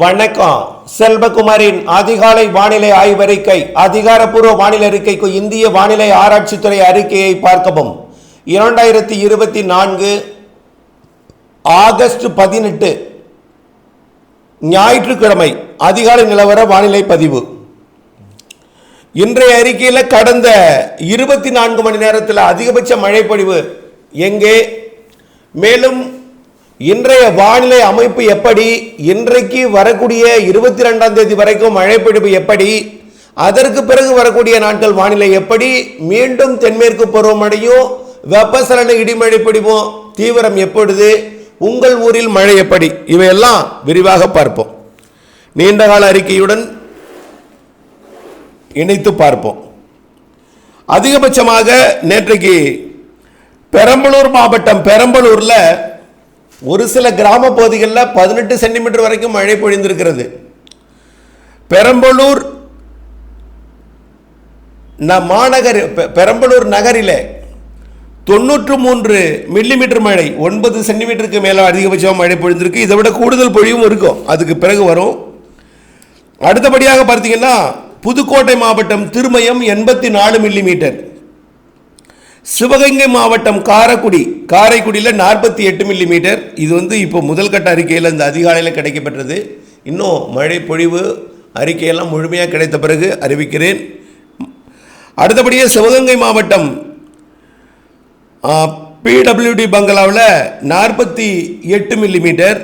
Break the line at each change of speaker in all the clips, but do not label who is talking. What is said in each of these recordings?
வணக்கம். செல்வகுமாரின் அதிகாலை வானிலை ஆய்வறிக்கை அதிகாரப்பூர்வ வானிலை அறிக்கைக்கு இந்திய வானிலை ஆராய்ச்சித்துறை அறிக்கையை பார்க்கவும். இரண்டாயிரத்தி இருபத்தி நான்கு ஆகஸ்ட் பதினெட்டு ஞாயிற்றுக்கிழமை அதிகாலை நிலவர வானிலை பதிவு. இன்றைய அறிக்கையில் கடந்த இருபத்தி நான்கு மணி நேரத்தில் அதிகபட்ச மழைப்பொழிவு எங்கே? மேலும் இன்றைய வானிலை அமைப்பு எப்படி? இன்றைக்கு வரக்கூடிய இருபத்தி ரெண்டாம் தேதி வரைக்கும் மழைப்பொழிவு எப்படி? அதற்கு பிறகு வரக்கூடிய நாட்கள் வானிலை எப்படி? மீண்டும் தென்மேற்கு பருவமழையும் வெப்பசலன இடிமழை பிடிவும் தீவிரம் எப்பொழுது? உங்கள் ஊரில் மழை எப்படி? இவையெல்லாம் விரிவாக பார்ப்போம். நீண்டகால அறிக்கையுடன் இணைத்து பார்ப்போம். அதிகபட்சமாக நேற்றைக்கு பெரம்பலூர் மாவட்டம் பெரம்பலூரில் ஒரு சில கிராம பகுதிகளில் பதினெட்டு சென்டிமீட்டர் வரைக்கும் மழை பொழிந்திருக்கிறது. பெரம்பலூர் ந- மாநகர் பெரம்பலூர் நகரில் தொண்ணூற்று மூன்று மில்லிமீட்டர் மழை ஒன்பது சென்டிமீட்டருக்கு மேலே அதிகபட்சமாக மழை பொழிந்திருக்கு. இதை விட கூடுதல் பொழிவும் இருக்கும். அதுக்கு பிறகு வரும். அடுத்தபடியாக பார்த்தீங்கன்னா புதுக்கோட்டை மாவட்டம் திருமயம் எண்பத்தி நாலு மில்லிமீட்டர். சிவகங்கை மாவட்டம் காரைக்குடி. காரைக்குடியில் நாற்பத்தி எட்டு மில்லிமீட்டர் இது வந்து இப்போ முதல் கட்ட அறிக்கையில் இந்த அதிகாலையில் கிடைக்கப்பெற்றது. இன்னும் மழை பொழிவு அறிக்கையெல்லாம் முழுமையாக கிடைத்த பிறகு அறிவிக்கிறேன். அடுத்தபடியே சிவகங்கை மாவட்டம் பிடபிள்யூடி பங்களாவில் நாற்பத்தி எட்டு மில்லிமீட்டர்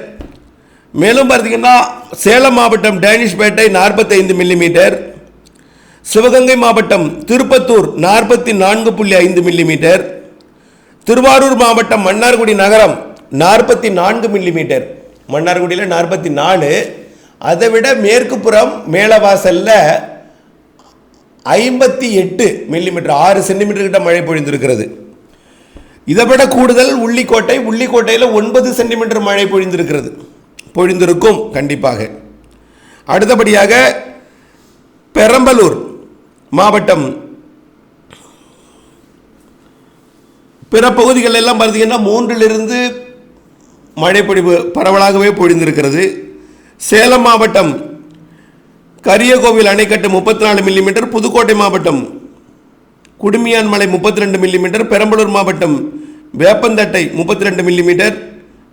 மேலும் பார்த்தீங்கன்னா சேலம் மாவட்டம் டேனிஷ்பேட்டை நாற்பத்தைந்து மில்லிமீட்டர் சிவகங்கை மாவட்டம் திருப்பத்தூர் நாற்பத்தி நான்கு புள்ளி ஐந்து மில்லிமீட்டர் திருவாரூர் மாவட்டம் மன்னார்குடி நகரம் நாற்பத்தி நான்கு மில்லிமீட்டர் மன்னார்குடியில் நாற்பத்தி நாலு. அதை விட மேற்கு புறம் ஐம்பத்தி எட்டு மில்லிமீட்டர் ஆறு சென்டிமீட்டர் கிட்ட மழை பொழிந்திருக்கிறது. இதை விட கூடுதல் உள்ளிக்கோட்டை உள்ளிக்கோட்டையில் ஒன்பது சென்டிமீட்டர் மழை பொழிந்திருக்கிறது. பொழிந்திருக்கும் கண்டிப்பாக. அடுத்தபடியாக பெரம்பலூர் மாவட்டம். பிற பகுதிகள் எல்லாம் பார்த்தீங்கன்னா மூன்றிலிருந்து மழைப்பொழிவு பரவலாகவே பொழிந்திருக்கிறது. சேலம் மாவட்டம் கரியகோவில் அணைக்கட்டு முப்பத்தி நாலு மில்லிமீட்டர் புதுக்கோட்டை மாவட்டம் குடுமியான் மலை முப்பத்தி ரெண்டு மில்லிமீட்டர் பெரம்பலூர் மாவட்டம் வேப்பந்தட்டை முப்பத்தி ரெண்டு மில்லிமீட்டர்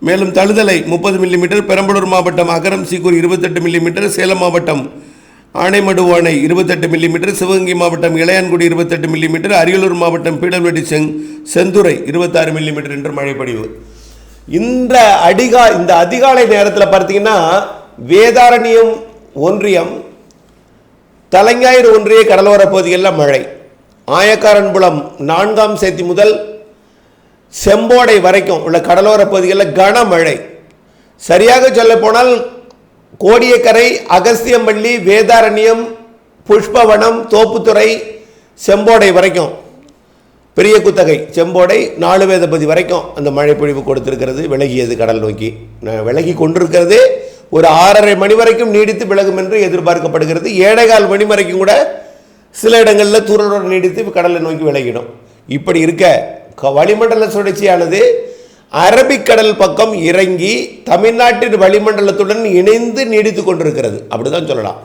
மேலும் தழுதலை முப்பது மில்லிமீட்டர் பெரம்பலூர் மாவட்டம் அகரம் சீக்கூர் இருபத்தெட்டு மில்லிமீட்டர் சேலம் மாவட்டம் ஆனைமடுவானை இருபத்தெட்டு மில்லிமீட்டர் சிவகங்கை மாவட்டம் இளையான்குடி இருபத்தெட்டு மில்லிமீட்டர் அரியலூர் மாவட்டம் பீடல்வெடி செங் செந்துறை இருபத்தாறு மில்லிமீட்டர் என்று மழைப்பொழிவு. இந்த அடிகா இந்த அதிகாலை நேரத்தில் பார்த்தீங்கன்னா வேதாரண்யம் ஒன்றியம் தலைஞாயிறு ஒன்றிய கடலோர பகுதிகளில் மழை. ஆயக்காரன்புலம் நான்காம் சேத்தி முதல் செம்போடை வரைக்கும் உள்ள கடலோர பகுதிகளில் கனமழை. சரியாக சொல்ல போனால் கோடியக்கரை அகஸ்தியம்பள்ளி வேதாரண்யம் புஷ்பவனம் தோப்புத்துறை செம்போடை வரைக்கும். பெரிய குத்தகை செம்போடை நாலு வேதபதி வரைக்கும் அந்த மழை பொழிவு கொடுத்திருக்கிறது விலகியது கடல் நோக்கி. விலகி கொண்டிருக்கிறது. ஒரு ஆறரை மணி வரைக்கும் நீடித்து விலகும் என்று எதிர்பார்க்கப்படுகிறது. ஏழைகால் மணி வரைக்கும் கூட சில இடங்களில் தூரோட நீடித்து கடலை நோக்கி விலகிடும். இப்படி இருக்க க- வளிமண்டல சுழற்சியானது அரபிக்கடல் பக்கம் இறங்கி தமிழ்நாட்டின் வளிமண்டலத்துடன் இணைந்து நீடித்து கொண்டிருக்கிறது. அப்படிதான் சொல்லலாம்.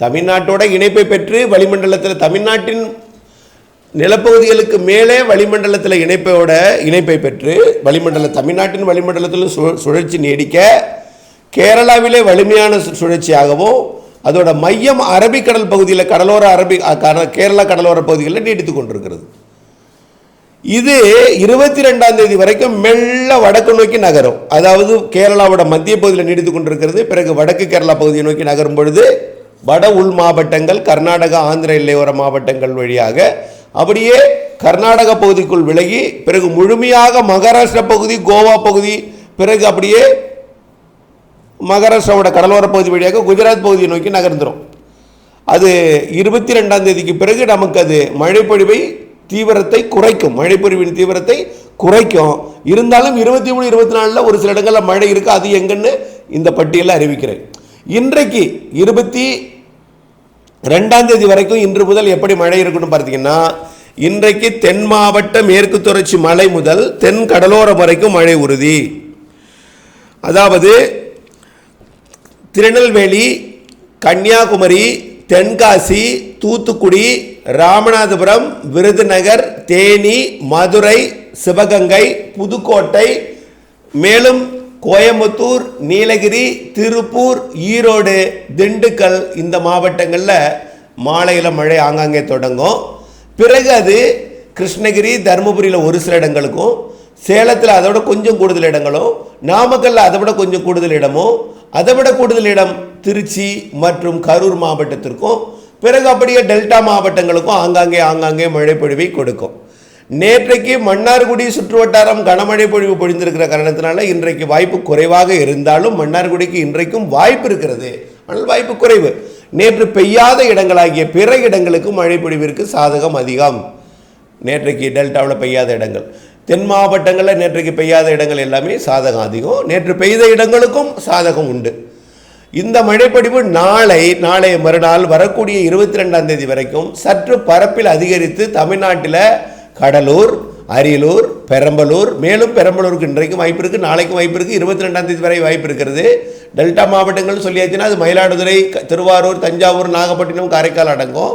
தமிழ்நாட்டோட இணைப்பை பெற்று வளிமண்டலத்தில் தமிழ்நாட்டின் நிலப்பகுதிகளுக்கு மேலே வளிமண்டலத்தில் இணைப்போட இணைப்பை பெற்று வளிமண்டல தமிழ்நாட்டின் வளிமண்டலத்தில் சு- சுழற்சி நீடிக்க கேரளாவிலே வலிமையான சுழற்சியாகவும் அதோட மையம் அரபிக்கடல் பகுதியில் கடலோர அரபி கேரளா கடலோர பகுதிகளில் நீடித்து கொண்டிருக்கிறது. இது இருபத்தி ரெண்டாம் தேதி வரைக்கும் மெல்ல வடக்கு நோக்கி நகரும். அதாவது கேரளாவோட மத்திய பகுதியில் நீடித்து கொண்டிருக்கிறது. பிறகு வடக்கு கேரளா பகுதியை நோக்கி நகரும் பொழுது வட உள் மாவட்டங்கள் கர்நாடகா ஆந்திர எல்லையோர மாவட்டங்கள் வழியாக அப்படியே கர்நாடக பகுதிக்குள் விலகி பிறகு முழுமையாக மகாராஷ்டிரா பகுதி கோவா பகுதி பிறகு அப்படியே மகாராஷ்டிராவோட கடலோர பகுதி வழியாக குஜராத் பகுதியை நோக்கி நகர்ந்துடும் அது இருபத்தி ரெண்டாம் தேதிக்கு பிறகு நமக்கு அது மழைப்பொழிவை தீவிரத்தை குறைக்கும். மழைப்பொழிவின் தீவிரத்தை குறைக்கும். இருந்தாலும் இருபத்தி மூணு இருபத்தி நாலில் ஒரு சில இடங்களில் மழை இருக்கு. அது எங்கன்னு இந்த பட்டியலில் அறிவிக்கிறேன். இன்றைக்கு இருபத்தி ரெண்டாம் தேதி வரைக்கும் இன்று முதல் எப்படி மழை இருக்குன்னு பார்த்தீங்கன்னா இன்றைக்கு தென் மாவட்ட மேற்கு தொடர்ச்சி மலை முதல் தென் கடலோரம் வரைக்கும் மழை உறுதி. அதாவது திருநெல்வேலி கன்னியாகுமரி தென்காசி தூத்துக்குடி ராமநாதபுரம் விருதுநகர் தேனி மதுரை சிவகங்கை புதுக்கோட்டை மேலும் கோயம்புத்தூர் நீலகிரி திருப்பூர் ஈரோடு திண்டுக்கல் இந்த மாவட்டங்களில் மாலையில் மழை ஆங்காங்கே தொடங்கும். பிறகு அது கிருஷ்ணகிரி தருமபுரியில் ஒரு சில இடங்களுக்கும் சேலத்தில் அதை விட கொஞ்சம் கூடுதல் இடங்களும் நாமக்கல்ல அதை விட கொஞ்சம் கூடுதல் இடமும் அதை விட கூடுதல் இடம் திருச்சி மற்றும் கரூர் மாவட்டத்திற்கும் பிறகு அப்படியே டெல்டா மாவட்டங்களுக்கும் ஆங்காங்கே ஆங்காங்கே மழை பொழிவை கொடுக்கும். நேற்றைக்கு மன்னார்குடி சுற்றுவட்டாரம் கனமழை பொழிவு பொழிந்திருக்கிற காரணத்தினால இன்றைக்கு வாய்ப்பு குறைவாக இருந்தாலும் மன்னார்குடிக்கு இன்றைக்கும் வாய்ப்பு இருக்கிறது. ஆனால் வாய்ப்பு குறைவு. நேற்று பெய்யாத இடங்களாகிய பிற இடங்களுக்கு மழை பொழிவிற்கு சாதகம் அதிகம். நேற்றைக்கு டெல்டாவில் பெய்யாத இடங்கள். தென் மாவட்டங்களில் நேற்றைக்கு பெய்யாத இடங்கள் எல்லாமே சாதகம் அதிகம். நேற்று பெய்த இடங்களுக்கும் சாதகம் உண்டு. இந்த மழைப்படிவு நாளை நாளைய மறுநாள் வரக்கூடிய இருபத்தி ரெண்டாம் தேதி வரைக்கும் சற்று பரப்பில் அதிகரித்து தமிழ்நாட்டில் கடலூர் அரியலூர் பெரம்பலூர் மேலும் பெரம்பலூருக்கு இன்றைக்கும் வாய்ப்பு இருக்குது நாளைக்கும் வாய்ப்பு இருக்குது இருபத்தி ரெண்டாம் தேதி வரை வாய்ப்பு இருக்கிறது. டெல்டா மாவட்டங்கள் சொல்லியாச்சுன்னா அது மயிலாடுதுறை திருவாரூர் தஞ்சாவூர் நாகப்பட்டினம் காரைக்கால் அடங்கும்.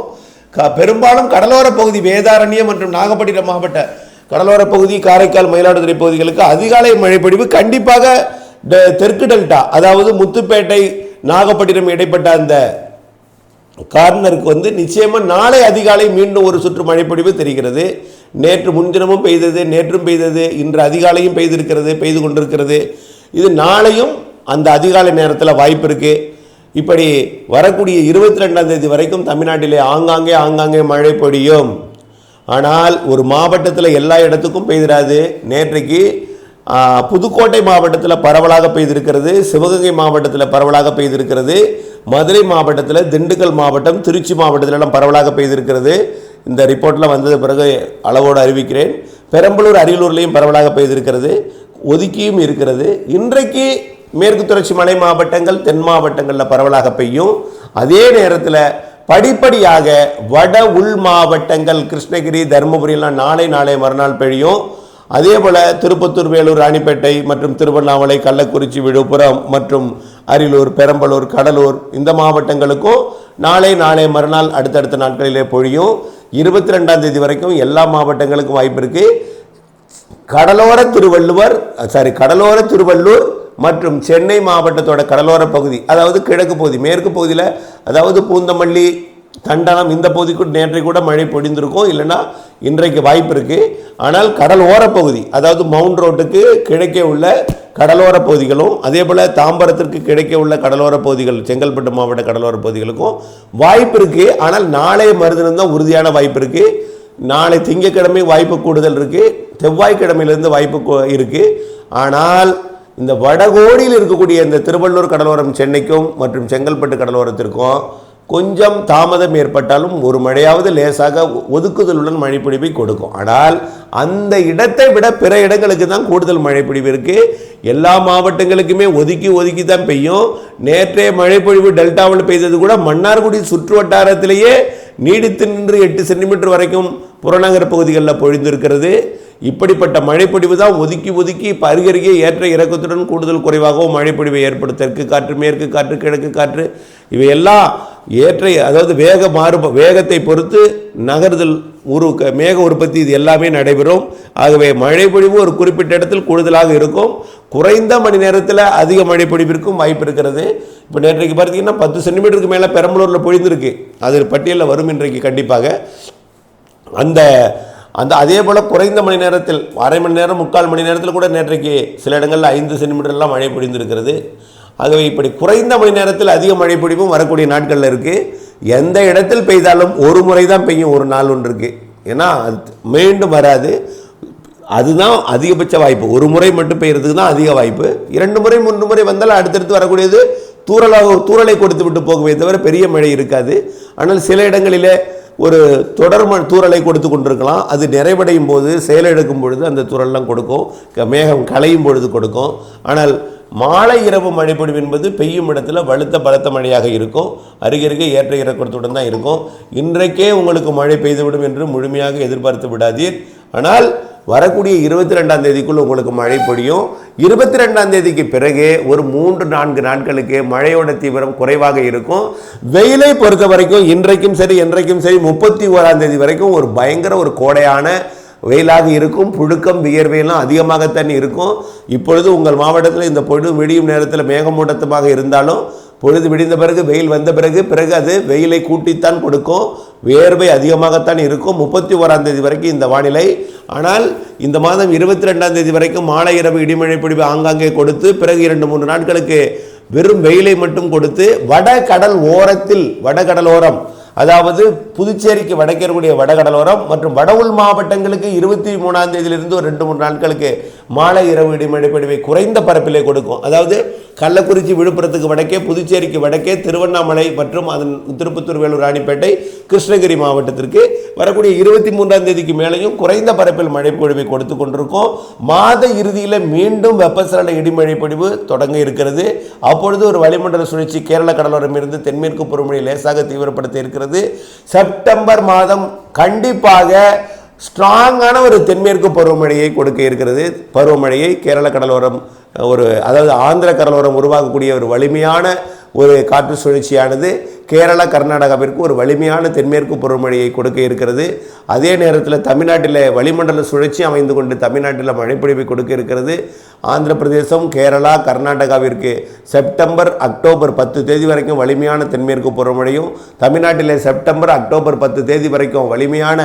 க பெரும்பாலும் கடலோர பகுதி வேதாரண்யம் மற்றும் நாகப்பட்டினம் மாவட்ட கடலோர பகுதி காரைக்கால் மயிலாடுதுறை பகுதிகளுக்கு அதிகாலை மழைப்பொழிவு கண்டிப்பாக டெ- தெற்கு டெல்டா அதாவது முத்துப்பேட்டை நாகப்பட்டினம் இடைப்பட்ட அந்த கார்னருக்கு வந்து நிச்சயமாக நாளை அதிகாலை மீண்டும் ஒரு சுற்று மழைப்பொழிவு தெரிகிறது. நேற்று முன்தினமும் பெய்தது நேற்றும் பெய்தது இன்று அதிகாலையும் பெய்திருக்கிறது பெய்து கொண்டிருக்கிறது. இது நாளையும் அந்த அதிகாலை நேரத்தில் வாய்ப்பு இருக்குது இப்படி வரக்கூடிய இருபத்தி ரெண்டாம் தேதி வரைக்கும் தமிழ்நாட்டிலே ஆங்காங்கே ஆங்காங்கே மழை பொழியும். ஆனால் ஒரு மாவட்டத்தில் எல்லா இடத்துக்கும் பெய்திடாது நேற்றைக்கு புதுக்கோட்டை மாவட்டத்தில் பரவலாக பெய்திருக்கிறது சிவகங்கை மாவட்டத்தில் பரவலாக பெய்திருக்கிறது மதுரை மாவட்டத்தில் திண்டுக்கல் மாவட்டம் திருச்சி மாவட்டத்திலலாம் பரவலாக பெய்திருக்கிறது. இந்த ரிப்போர்ட்டில் வந்தது பிறகு அளவோடு அறிவிக்கிறேன். பெரம்பலூர் அரியலூர்லேயும் பரவலாக பெய்திருக்கிறது. ஒதுக்கியும் இருக்கிறது. இன்றைக்கு மேற்கு தொடர்ச்சி மலை மாவட்டங்கள் தென் மாவட்டங்களில் பரவலாக பெய்யும். அதே நேரத்தில் படிப்படியாக வட உள் மாவட்டங்கள் கிருஷ்ணகிரி தருமபுரியெல்லாம் நாளை நாளை மறுநாள் பெய்யும். அதே போல் திருப்பத்தூர் வேலூர் ராணிப்பேட்டை மற்றும் திருவண்ணாமலை கள்ளக்குறிச்சி விழுப்புரம் மற்றும் அரியலூர் பெரம்பலூர் கடலூர் இந்த மாவட்டங்களுக்கும் நாளை நாளை மறுநாள் அடுத்தடுத்த நாட்களிலே பொழியும். இருபத்தி ரெண்டாம் தேதி வரைக்கும் எல்லா மாவட்டங்களுக்கும் வாய்ப்பு இருக்கு. கடலோர திருவள்ளுவர் சாரி கடலோர திருவள்ளூர் மற்றும் சென்னை மாவட்டத்தோட கடலோர பகுதி அதாவது கிழக்கு பகுதி மேற்கு பகுதியில் அதாவது பூந்தமல்லி தண்டனம் இந்த பகுதிக்கு நேற்றை கூட மழை பொழிந்திருக்கும். இல்லைன்னா இன்றைக்கு வாய்ப்பு இருக்குது ஆனால் கடல் ஓரப்பகுதி பகுதி அதாவது மவுண்ட் ரோட்டுக்கு கிழக்கே உள்ள கடலோர பகுதிகளும் அதே போல் தாம்பரத்திற்கு கிழக்கே உள்ள கடலோர பகுதிகள் செங்கல்பட்டு மாவட்ட கடலோர பகுதிகளுக்கும் வாய்ப்பு இருக்குது ஆனால் நாளைய மறுதினம் தான் உறுதியான வாய்ப்பு இருக்குது நாளை திங்கட்கிழமை வாய்ப்பு கூடுதல் இருக்குது செவ்வாய்க்கிழமையிலேருந்து வாய்ப்பு இருக்குது ஆனால் இந்த வடகோடியில் இருக்கக்கூடிய இந்த திருவள்ளூர் கடலோரம் சென்னைக்கும் மற்றும் செங்கல்பட்டு கடலோரத்திற்கும் கொஞ்சம் தாமதம் ஏற்பட்டாலும் ஒரு மழையாவது லேசாக ஒதுக்குதலுடன் மழைப்பிடிப்பை கொடுக்கும். ஆனால் அந்த இடத்தை விட பிற இடங்களுக்கு தான் கூடுதல் மழைப்பிடிவு இருக்கு. எல்லா மாவட்டங்களுக்குமே ஒதுக்கி ஒதுக்கி தான் பெய்யும். நேற்றைய மழைப்பொழிவு டெல்டாவில் பெய்தது கூட மன்னார்குடி சுற்று வட்டாரத்திலேயே நீடித்து நின்று எட்டு சென்டிமீட்டர் வரைக்கும் புறநகர் பகுதிகளில் பொழிந்திருக்கிறது. இப்படிப்பட்ட மழைப்பொழிவு தான் ஒதுக்கி ஒதுக்கி இப்ப அருகருகே ஏற்ற இறக்கத்துடன் கூடுதல் குறைவாகவும் மழைப்பொழிவை ஏற்படுத்த தெற்கு காற்று மேற்கு காற்று கிழக்கு காற்று இவையெல்லாம் ஏற்ற அதாவது வேக மாறு வேகத்தை பொறுத்து நகர்தல் உரு மேக உற்பத்தி இது எல்லாமே நடைபெறும். ஆகவே மழைப்பொழிவு ஒரு குறிப்பிட்ட இடத்தில் கூடுதலாக இருக்கும். குறைந்த மணி நேரத்தில் அதிக மழை பொழிவிற்கும் வாய்ப்பு இருக்கிறது. இப்போ நேற்றைக்கு பார்த்தீங்கன்னா பத்து சென்டிமீட்டருக்கு மேலே பெரம்பலூரில் பொழிந்திருக்கு. அது பட்டியலில் வரும் இன்றைக்கு கண்டிப்பாக. அந்த அந்த அதே போல் குறைந்த மணி நேரத்தில் அரை மணி நேரம் முக்கால் மணி நேரத்தில் கூட நேற்றைக்கு சில இடங்களில் ஐந்து சென்டிமீட்டர்லாம் மழை பொழிந்திருக்கிறது. ஆகவே இப்படி குறைந்த மணி நேரத்தில் அதிக மழை பொழிவும் வரக்கூடிய நாட்களில் இருக்குது எந்த இடத்தில் பெய்தாலும் ஒரு முறை தான் பெய்யும் ஒரு நாள் ஒன்று இருக்குது ஏன்னா அது மீண்டும் வராது. அதுதான் அதிகபட்ச வாய்ப்பு. ஒரு முறை மட்டும் பெய்கிறதுக்கு தான் அதிக வாய்ப்பு. இரண்டு முறை மூன்று முறை வந்தாலும் அடுத்தடுத்து வரக்கூடியது தூறலாக தூறலை கொடுத்து விட்டு போகவே தவிர பெரிய மழை இருக்காது. ஆனால் சில இடங்களிலே ஒரு தொடர் ம- தூறலை கொடுத்து கொண்டிருக்கலாம். அது நிறைவடையும் போது செயலெடுக்கும் பொழுது அந்த தூரல்லாம் கொடுக்கும். மேகம் களையும் பொழுது கொடுக்கும். ஆனால் மாலை இரவு மழைப்பொழிவு என்பது பெய்யும் இடத்துல வலுத்த பலத்த மழையாக இருக்கும். அருகருகே ஏற்ற இறக்கத்துடன் தான் இருக்கும். இன்றைக்கே உங்களுக்கு மழை பெய்துவிடும் என்று முழுமையாக எதிர்பார்த்து விடாதீர். ஆனால் வரக்கூடிய இருபத்தி ரெண்டாம் தேதிக்குள் உங்களுக்கு மழை பொழியும். இருபத்தி ரெண்டாம் தேதிக்கு பிறகு ஒரு மூன்று நான்கு நாட்களுக்கு மழையோட தீவிரம் குறைவாக இருக்கும். வெயிலை பொறுத்த வரைக்கும் இன்றைக்கும் சரி என்றைக்கும் சரி முப்பத்தி ஓராம் தேதி வரைக்கும் ஒரு பயங்கர ஒரு கோடையான வெயிலாக இருக்கும் புழுக்கம் வியர்வையெல்லாம் அதிகமாகத்தான் இருக்கும். இப்பொழுது உங்கள் மாவட்டத்தில் இந்த பொழுது விடியும் நேரத்தில் மேகமூட்டத்தமாக இருந்தாலும் பொழுது விடிந்த பிறகு வெயில் வந்த பிறகு பிறகு அது வெயிலை கூட்டித்தான் கொடுக்கும். வேர்வை அதிகமாகத்தான் இருக்கும். முப்பத்தி ஓராம் தேதி வரைக்கும் இந்த வானிலை. ஆனால் இந்த மாதம் இருபத்தி ரெண்டாம் தேதி வரைக்கும் மாலை இரவு இடிமழை பிடிவு ஆங்காங்கே கொடுத்து பிறகு இரண்டு மூன்று நாட்களுக்கு வெறும் வெயிலை மட்டும் கொடுத்து வட கடல் ஓரத்தில் வடகடலோரம் அதாவது புதுச்சேரிக்கு வடக்கே இருக்கக்கூடிய வடகடலோரம் மற்றும் வட உள் மாவட்டங்களுக்கு இருபத்தி மூணாம் தேதியிலிருந்து ஒரு ரெண்டு மூணு நாட்களுக்கு மாலை இரவு இடிமழை பொழிவை குறைந்த பரப்பிலே கொடுக்கும். அதாவது கள்ளக்குறிச்சி விழுப்புரத்துக்கு வடக்கே புதுச்சேரிக்கு வடக்கே திருவண்ணாமலை மற்றும் அதன் திருப்பத்தூர் வேலூர் ராணிப்பேட்டை கிருஷ்ணகிரி மாவட்டத்திற்கு வரக்கூடிய இருபத்தி மூன்றாம் தேதிக்கு மேலேயும் குறைந்த பரப்பில் மழை பொழிவை கொடுத்து கொண்டிருக்கும். மாத இறுதியில் மீண்டும் வெப்பசலன இடிமழை பொழிவு தொடங்க இருக்கிறது. அப்பொழுது ஒரு வளிமண்டல சுழற்சி கேரள கடலோரம் இருந்து தென்மேற்கு பருவமழை லேசாக தீவிரப்படுத்த இருக்கிறது. செப்டம்பர் மாதம் கண்டிப்பாக ஸ்ட்ராங்கான ஒரு தென்மேற்கு பருவமழையை கொடுக்க இருக்கிறது. பருவமழையை கேரள கடலோரம் ஒரு அதாவது ஆந்திர கடலோரம் உருவாக்கக்கூடிய ஒரு வலிமையான ஒரு காற்று சுழற்சியானது கேரளா கர்நாடகாவிற்கு ஒரு வலிமையான தென்மேற்கு பருவமழையை கொடுக்க இருக்கிறது. அதே நேரத்தில் தமிழ்நாட்டில் வளிமண்டல சுழற்சி அமைந்து கொண்டு தமிழ்நாட்டில் மழைப்பொழிவை கொடுக்க இருக்கிறது. ஆந்திர பிரதேசம் கேரளா கர்நாடகாவிற்கு செப்டம்பர் அக்டோபர் பத்து தேதி வரைக்கும் வலிமையான தென்மேற்கு பருவமழையும் தமிழ்நாட்டில் செப்டம்பர் அக்டோபர் பத்து தேதி வரைக்கும் வலிமையான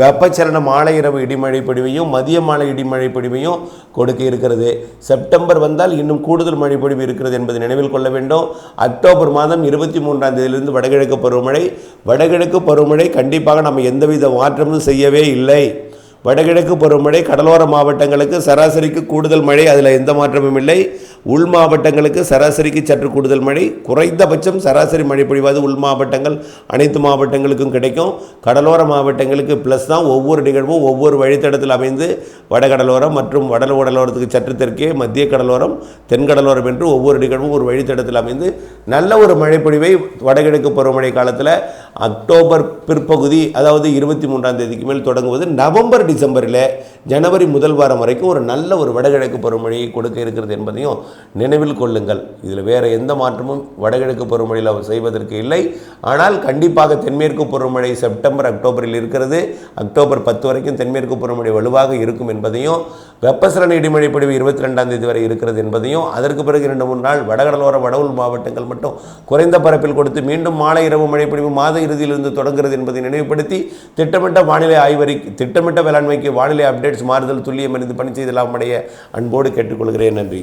வெப்பச்சலன மாலை இரவு இடிமழை பொழிவையும் மதிய மாலை இடிமழை பொழிவையும் கொடுக்க இருக்கிறது. செப்டம்பர் வந்தால் இன்னும் கூடுதல் மழை பொழிவு இருக்கிறது என்பதை நினைவில் கொள்ள வேண்டும். அக்டோபர் மாதம் இருபத்தி மூன்றாம் தேதியிலிருந்து வடகிழக்கு பருவமழை வடகிழக்கு பருவமழை கண்டிப்பாக நம்ம எந்தவித மாற்றமும் செய்யவே இல்லை. வடகிழக்கு பருவமழை கடலோர மாவட்டங்களுக்கு சராசரிக்கு கூடுதல் மழை அதில் எந்த மாற்றமும் இல்லை. உள் மாவட்டங்களுக்கு சராசரிக்கு சற்று கூடுதல் மழை. குறைந்தபட்சம் சராசரி மழை பொழிவாது உள் மாவட்டங்கள். அனைத்து மாவட்டங்களுக்கும் கிடைக்கும். கடலோர மாவட்டங்களுக்கு ப்ளஸ் தான் ஒவ்வொரு நிகழ்வும் ஒவ்வொரு வழித்தடத்தில் அமைந்து வடகடலோரம் மற்றும் வடல கடலோரத்துக்கு சற்று தெற்கே மத்திய கடலோரம் தென்கடலோரம் என்று ஒவ்வொரு நிகழ்வும் ஒரு வழித்தடத்தில் அமைந்து நல்ல ஒரு மழைப்பொழிவை வடகிழக்கு பருவமழை காலத்தில் அக்டோபர் பிற்பகுதி அதாவது இருபத்தி மூன்றாம் தேதிக்கு மேல் தொடங்குவது நவம்பர் டிசம்பரில் ஜனவரி முதல் வாரம் வரைக்கும் ஒரு நல்ல ஒரு வடகிழக்கு பருவமழையை கொடுக்க இருக்கிறது என்பதையும் நினைவில் கொள்ளுங்கள். இதில் வேறு எந்த மாற்றமும் வடகிழக்கு பருவமழையில் செய்வதற்கு இல்லை. ஆனால் கண்டிப்பாக தென்மேற்கு பருவமழை செப்டம்பர் அக்டோபரில் இருக்கிறது. அக்டோபர் பத்து வரைக்கும் தென்மேற்கு பருவமழை வலுவாக இருக்கும் என்பதையும் வெப்பசலன இடிமழை பிடிவு இருபத்தி ரெண்டாம் தேதி வரை இருக்கிறது என்பதையும் அதற்கு பிறகு இரண்டு மூணு நாள் வடகடலோர வடவுள் மாவட்டங்கள் மட்டும் குறைந்த பரப்பில் கொடுத்து மீண்டும் மாலை இரவு மழை பொழிவு மாத இறுதியிலிருந்து தொடங்குகிறது என்பதை நினைவுபடுத்தி திட்டமிட்ட வானிலை ஆய்வறிக்கை திட்டமிட்ட வேளாண்மைக்கு வானிலை அப்டேட்ஸ் மாறுதல் துல்லியம் அறிந்து பணி செய்தலாம் அடைய அன்போடு கேட்டுக்கொள்கிறேன். நன்றி.